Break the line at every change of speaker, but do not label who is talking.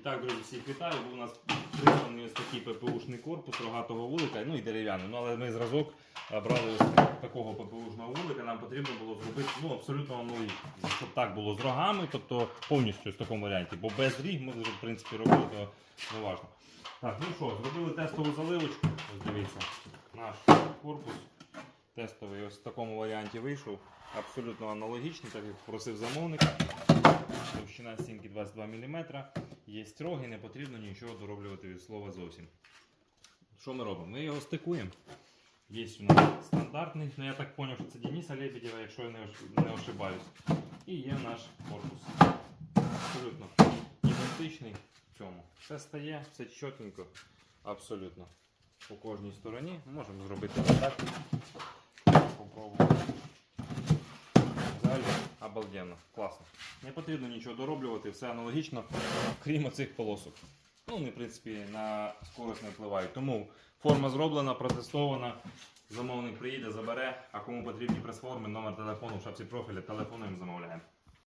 І так, друзі, всіх вітаю. Був у нас присланий ось такий ППУшний корпус рогатого вулика, ну і дерев'яний. Ну, але ми зразок брали ось такого ППУшного вулика, нам потрібно було зробити ну, абсолютно аналогічно. Щоб так було з рогами, тобто повністю в такому варіанті. Бо без ріг ми вже в принципі робили, то не. Так, ну що, зробили тестову заливочку. Ось дивіться, наш корпус тестовий ось в такому варіанті вийшов. Абсолютно аналогічний, так як просив замовник. Товщина стінки 22 мм. Є роги, не потрібно нічого дороблювати від слова зовсім. Що ми робимо? Ми його стикуємо. Є у нас стандартний, ну я так зрозумів, що це Дениса Лебедєва, якщо я не, ошибаюсь. І є наш корпус. Абсолютно ідентичний цьому. Все стає, все чітенько, абсолютно. По кожній стороні. Можемо зробити так. Обалденно, класно. Не потрібно нічого дороблювати, все аналогічно, крім оцих полосок. Ну, вони, в принципі, на скорость не впливають. Тому форма зроблена, протестована. Замовник приїде, забере, а кому потрібні прес-форми, номер телефону в шапці профіля, телефонуємо, замовляємо.